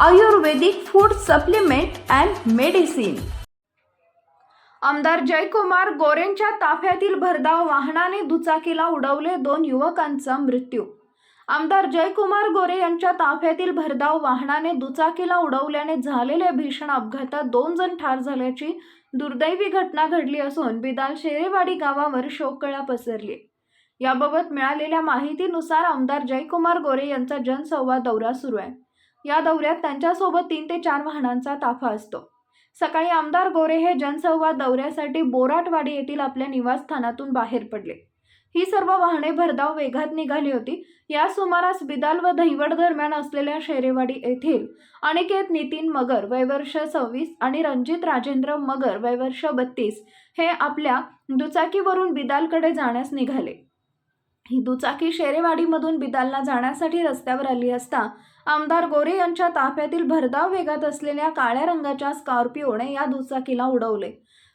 Ayurvedic food supplement and medicine आमदार जयकुमार गोरेंच्या ताफ्यातील भरधाव वाहनाने दुचाकीला उडवले दोन युवकांचा मृत्यू. आमदार जयकुमार गोरे यांच्या ताफ्यातील भरधाव वाहनाने दुचाकीला उडवल्याने झालेल्या भीषण अपघातात दोन जण ठार झाल्याची दुर्दैवी घटना घडली असून बिदाल शेरेवाडी गावावर शोककळा पसरली. याबाबत मिळालेल्या माहितीनुसार आमदार जयकुमार गोरे यांचा जनसंवाद दौरा सुरू आहे. या दौऱ्यात त्यांच्यासोबत तीन ते चार वाहनांचा ताफा असतो. सकाळी आमदार गोरे हे जनसंवाद दौऱ्यासाठी बोराटवाडी येथील आपल्या निवासस्थानातून बाहेर पडले. ही सर्व वाहने भरधाव वेगात निघाली होती. या सुमारास बिदाल व दहिवड दरम्यान असलेल्या शेरेवाडी येथील अनिकेत नितीन मगर वयवर्ष सव्वीस आणि रणजित राजेंद्र मगर वयवर्ष बत्तीस हे आपल्या दुचाकीवरून बिदालकडे जाण्यास निघाले. ही दुचाकी शेरेवाडीमधून बिदालला जाण्यासाठी रस्त्यावर आली असता आमदार गोरे यांच्या ताफ्यातील भरधाव वेगात असलेल्या काळ्या रंगाच्या स्कॉर्पिओने या दुचाकीला उडवले.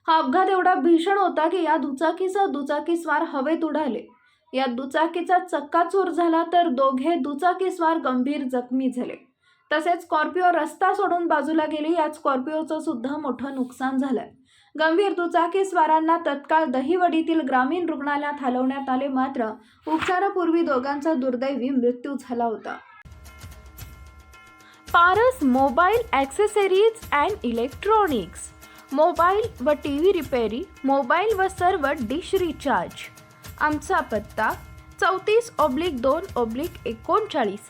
हा अपघात एवढा भीषण होता की या दुचाकीचा दुचाकीस्वार हवेत उडाले. या दुचाकीचा चक्काचूर झाला तर दोघे दुचाकीस्वार गंभीर जखमी झाले. तसेच स्कॉर्पिओ रस्ता सोडून बाजूला गेली यात स्कॉर्पिओचं सुद्धा मोठं नुकसान झालंय. गंभीर दुचाकी स्वारांना तत्काळ दहिवडीतील ग्रामीण रुग्णालयात हलवण्यात आले मात्र उपचारापूर्वी दोघांचा दुर्दैवी मृत्यू झाला होता. Paras mobile accessories and electronics. Mobile व टी व्ही रिपेरी मोबाईल व सर्व डिश रिचार्ज. आमचा पत्ता चौतीस ऑब्लिक दोन ऑब्लिक एकोणचाळीस.